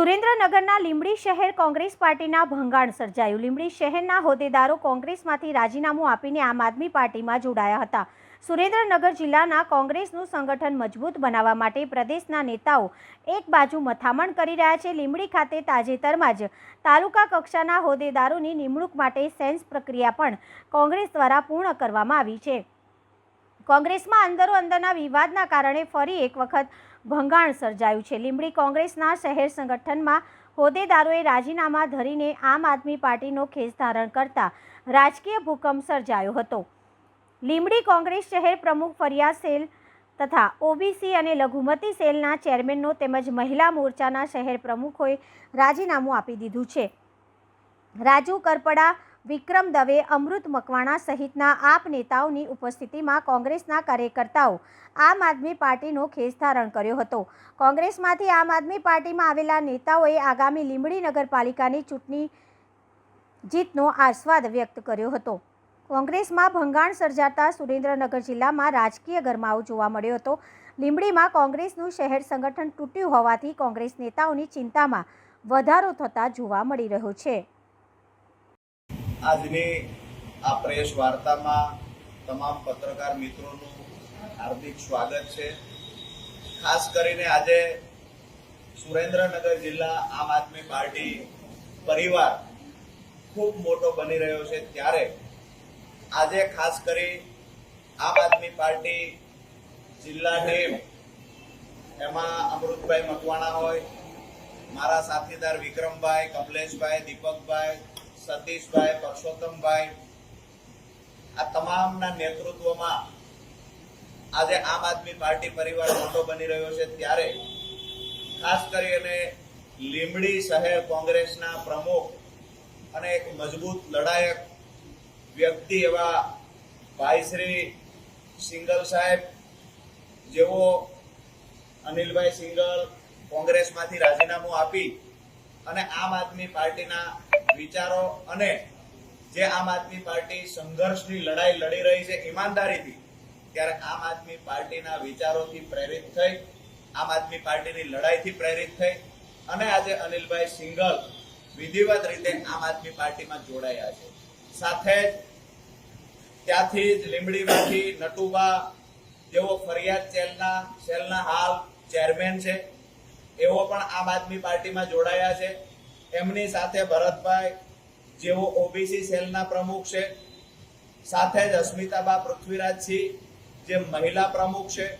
સુરેન્દ્રનગરના લીંબડી શહેર કોંગ્રેસ પાર્ટીના ભંગાણ સર્જાયું. લીંબડી શહેરના હોદ્દેદારો કોંગ્રેસમાંથી રાજીનામું આપીને આમ આદમી પાર્ટીમાં જોડાયા હતા. સુરેન્દ્રનગર જિલ્લાના કોંગ્રેસનું સંગઠન મજબૂત બનાવવા માટે પ્રદેશના નેતાઓ એક બાજુ મથામણ કરી રહ્યા છે. લીંબડી ખાતે તાજેતરમાં જ તાલુકા કક્ષાના હોદ્દેદારોની નિમણૂક માટે સેન્સ પ્રક્રિયા પણ કોંગ્રેસ દ્વારા પૂર્ણ કરવામાં આવી છે. કોંગ્રેસમાં અંદરો અંદરના વિવાદના કારણે ફરી એક વખત ભંગાણ સર્જાયું છે. લીંબડી કોંગ્રેસના શહેર સંગઠનમાં હોદ્દેદારોએ રાજીનામા ધરીને આમ આદમી પાર્ટીનો ખેસ ધારણ કરતા રાજકીય ભૂકંપ સર્જાયો હતો. લીંબડી કોંગ્રેસ શહેર પ્રમુખ ફરિયાદ સેલ તથા ઓબીસી અને લઘુમતી સેલના ચેરમેનનો તેમજ મહિલા મોરચાના શહેર પ્રમુખોએ રાજીનામું આપી દીધું છે. રાજુ કરપડા વિક્રમ દવે, અમૃત મકવાણા સહિતના આપ નેતાઓની ઉપસ્થિતિમાં કોંગ્રેસના કાર્યકર્તાઓ આમ આદમી પાર્ટીનો ખેસ ધારણ કર્યો હતો. કોંગ્રેસમાંથી આમ આદમી પાર્ટીમાં આવેલા નેતાઓએ આગામી લીંબડી નગરપાલિકાની ચૂંટણી જીતનો આસ્વાદ વ્યક્ત કર્યો હતો. કોંગ્રેસમાં ભંગાણ સર્જાતા સુરેન્દ્રનગર જિલ્લામાં રાજકીય ગરમાવો જોવા મળ્યો હતો. લીંબડીમાં કોંગ્રેસનું શહેર સંગઠન તૂટ્યું હોવાથી કોંગ્રેસ નેતાઓની ચિંતામાં વધારો થતા જોવા મળી રહ્યો છે. આજની આ પ્રેસ વાર્તામાં તમામ પત્રકાર મિત્રોનું હાર્દિક સ્વાગત છે. ખાસ કરીને આજે સુરેન્દ્રનગર જિલ્લા આમ આદમી પાર્ટી પરિવાર ખૂબ મોટો બની રહ્યો છે. ત્યારે આજે ખાસ કરી આમ આદમી પાર્ટી જિલ્લા ટીમ, એમાં અમૃતભાઈ મકવાણા હોય, મારા સાથીદાર વિક્રમભાઈ, કમલેશભાઈ, દીપકભાઈ સતીશભાઈ, પરસોત્તમભાઈ, આ તમામના નેતૃત્વમાં આજે આમ આદમી પાર્ટી પરિવાર મોટો બની રહ્યો છે. ત્યારે ખાસ કરીને લીમડી શહેર કોંગ્રેસના પ્રમુખ અને એક મજબૂત લડાયક વ્યક્તિ એવા ભાઈ શ્રી સિંગલ સાહેબ, જેઓ અનિલભાઈ સિંગલ કોંગ્રેસમાંથી રાજીનામું આપી અને આમ આદમી પાર્ટીના વિચારો અને જે આમ આદમી પાર્ટી સંઘર્ષની લડાઈ લડી રહી છે ઈમાનદારીથી, ત્યારે આમ આદમી પાર્ટીના વિચારોથી પ્રેરિત થઈ, આમ આદમી પાર્ટીની લડાઈથી પ્રેરિત થઈ અને આજે અનિલભાઈ સિંગલ વિધિવત રીતે આમ આદમી પાર્ટીમાં જોડાયા છે. સાથે જ ત્યાંથી જ લીંબડીમાંથી નટુબા જેઓ ફરિયાદ સેલના સેલના હાલ ચેરમેન છે, એવો પણ આમ આદમી પાર્ટીમાં જોડાયા છે. એમની સાથે ભરતભાઈ, જેઓ ઓબીસી સેલના પ્રમુખ છે, સાથે જ અસ્મિતાબા પૃથ્વીરાજસિંહ જે મહિલા પ્રમુખ છે,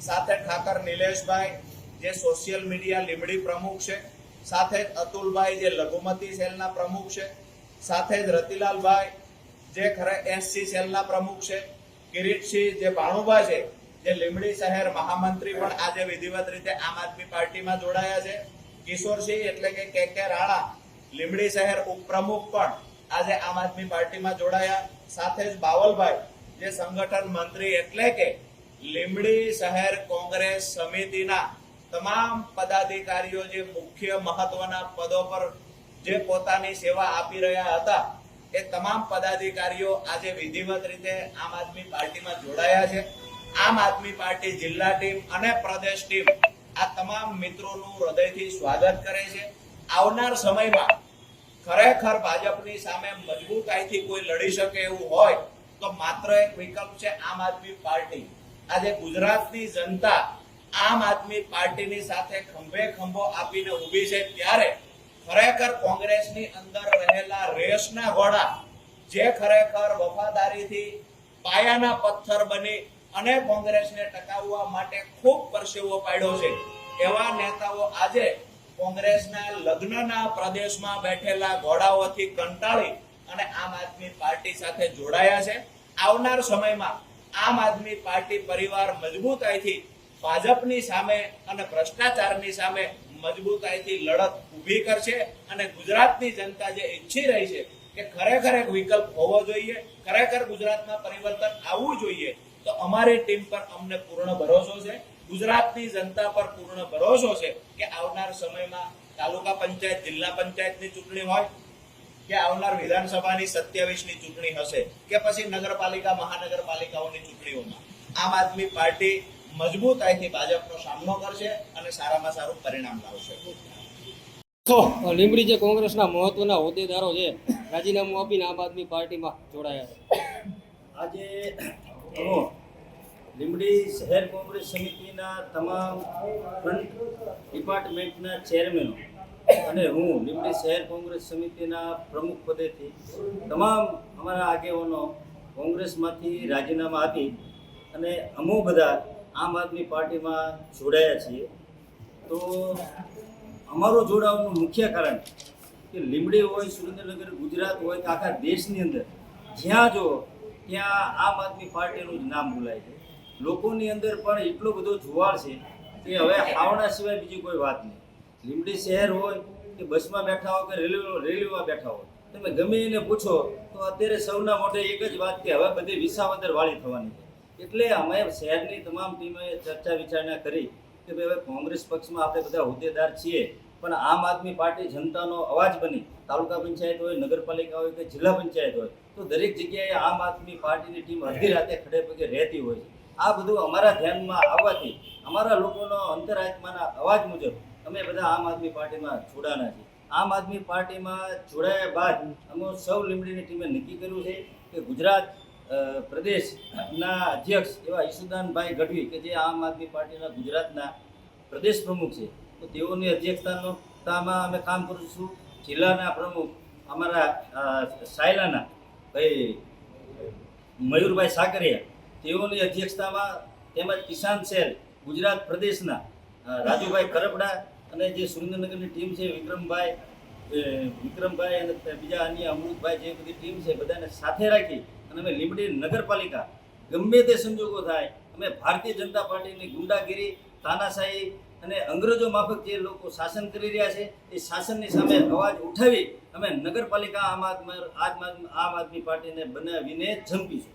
સાથે ઠાકર નિલેશભાઈ, જે સોશિયલ મીડિયા લીમડી પ્રમુખ છે, સાથે જ અતુલભાઈ, જે લઘુમતી સેલના પ્રમુખ છે, સાથે જ રતિલાલભાઈ, જે ખરે એસસી સેલના પ્રમુખ છે, કિરીટસિંહ, જે ભાણુભા છે, જે લીમડી શહેર મહામંત્રી પણ આજે વિધિવત રીતે આમ આદમી પાર્ટીમાં જોડાયા છે. કિશોરસિંહ એટલે કે કે કે રાણા લીમડી શહેર ઉપપ્રમુખ પણ આજે આમ આદમી પાર્ટીમાં જોડાયા. સાથે જ બાવલભાઈ, જે સંગઠન મંત્રી એટલે કે લીમડી શહેર કોંગ્રેસ સમિતિના તમામ પદાધિકારીઓ જે મુખ્ય મહત્વના પદો પર જે પોતાની સેવા આપી રહ્યા હતા, એ તમામ પદાધિકારીઓ આજે વિધિવત રીતે આમ આદમી પાર્ટીમાં જોડાયા છે. આમ આદમી પાર્ટી જિલ્લા ટીમ અને પ્રદેશ ટીમ આ તમામ મિત્રોનું હૃદયથી સ્વાગત કરે છે. આવનાર સમયમાં ખરેખર ભાજપની સામે મજબૂતાઈથી કોઈ લડી શકે એવું હોય તો માત્ર એક વિકલ્પ છે આમ આદમી પાર્ટી. આજે ગુજરાતની જનતા આમ આદમી પાર્ટીની સાથે ખંભે ખંભો આપીને ઊભી છે ત્યારે ખરેખર કોંગ્રેસની અંદર રહેલા રેસના ઘોડા જે ખરેખર વફાદારીથી પાયાના પથ્થર બની અને કોંગ્રેસને ટકાવવા માટે ખૂબ પરસેવો પાડ્યો છે. એવા નેતાઓ આજે કોંગ્રેસના લગ્નના પ્રદેશમાં બેઠેલા ઘોડાઓથી કંટાળી અને આમ આદમી પાર્ટી સાથે જોડાયા છે. આવનાર સમયમાં આમ આદમી પાર્ટી પરિવાર મજબૂતાઈથી ભાજપની સામે અને ભ્રષ્ટાચારની સામે મજબૂતાઈથી લડત ઊભી કરશે અને ગુજરાતની જનતા જે ઈચ્છી રહી છે કે ખરેખર એક વિકલ્પ હોવો જોઈએ, ખરેખર ગુજરાતમાં પરિવર્તન આવવું જોઈએ તો અમારી ટીમ પર અમને પૂર્ણ ભરોસો છે. ગુજરાતની જનતા પર પૂર્ણ ભરોસો છે કે આવનાર સમયમાં તાલુકા પંચાયત જિલ્લા પંચાયતની ચૂંટણી હોય કે આવનાર વિધાનસભાની સત્યાવીસની ચૂંટણી હશે કે પછી નગરપાલિકા મહાનગરપાલિકાઓની ચૂંટણીઓમાં. આમ આદમી પાર્ટી મજબૂતાઈથી ભાજપનો સામનો કરશે અને સારામાં સારું પરિણામ લાવશે. લીમડી જે કોંગ્રેસના મહત્વના હોદ્દેદારો છે રાજીનામું આપીને આમ આદમી પાર્ટીમાં જોડાયા છે. આજે હું લીંબડી શહેર કોંગ્રેસ સમિતિના તમામ ફ્રન્ટ ડિપાર્ટમેન્ટના ચેરમેનો અને હું લીંબડી શહેર કોંગ્રેસ સમિતિના પ્રમુખ પદેથી તમામ અમારા આગેવાનો કોંગ્રેસમાંથી રાજીનામા આપી અને અમો બધા આમ આદમી પાર્ટીમાં જોડાયા છીએ. તો અમારું જોડાવાનું મુખ્ય કારણ કે લીંબડી હોય સુરેન્દ્રનગર, ગુજરાત હોય કે આખા દેશની અંદર જ્યાં જો ત્યાં આમ આદમી પાર્ટીનું જ નામ બોલાય છે. લોકોની અંદર પણ એટલો બધો જુવાળ છે કે હવે હાવડા સિવાય બીજી કોઈ વાત નહીં. લીમડી શહેર હોય કે બસમાં બેઠા હોય કે રેલવે રેલવેમાં બેઠા હોય, તમે ગમે એને પૂછો તો અત્યારે સૌના મોઢે એક જ વાત કે હવે બધી વિસાવદર વાળી થવાની છે. એટલે અમે શહેરની તમામ ટીમે ચર્ચા વિચારણા કરી કે ભાઈ હવે કોંગ્રેસ પક્ષમાં આપણે બધા હોદ્દેદાર છીએ. પણ આમ આદમી પાર્ટી જનતાનો અવાજ બની. તાલુકા પંચાયત હોય નગરપાલિકા હોય કે જિલ્લા પંચાયત હોય તો દરેક જગ્યાએ આમ આદમી પાર્ટીની ટીમ અડધી રાતે ખડે પગે રહેતી હોય છે. આ બધું અમારા ધ્યાનમાં આવવાથી અમારા લોકોનો અંતરાત્માના અવાજ મુજબ અમે બધા આમ આદમી પાર્ટીમાં જોડાના છીએ. આમ આદમી પાર્ટીમાં જોડાયા બાદ અમે સૌ લીમડીની ટીમે નક્કી કર્યું છે કે ગુજરાત પ્રદેશના અધ્યક્ષ એવા ઈશુદાનભાઈ ગઢવી કે જે આમ આદમી પાર્ટીના ગુજરાતના પ્રદેશ પ્રમુખ છે તેઓની અધ્યક્ષતામાં અમે કામ કરીશું જિલ્લાના પ્રમુખ અમારા સાયલાના ભાઈ, મયુરભાઈ સાકરિયા, તેઓની અધ્યક્ષતામાં તેમજ કિસાન સેલ ગુજરાત પ્રદેશના રાજુભાઈ કરપડા અને જે સુરેન્દ્રનગરની ટીમ છે, વિક્રમભાઈ વિક્રમભાઈ અને બીજા અન્ય અમૃતભાઈ જે બધી ટીમ છે, બધાને સાથે રાખી અને અમે લીંબડી નગરપાલિકા ગમે તે સંજોગો થાય, અમે ભારતીય જનતા પાર્ટીની ગુંડાગીરી, તાનાશાહી અને અંગ્રેજો માફક જે લોકો શાસન કરી રહ્યા છે, એ શાસનની સામે અવાજ ઉઠાવી અમે નગરપાલિકા આમ આદમી આમ આદમી પાર્ટીને બનાવીને જંપીશું.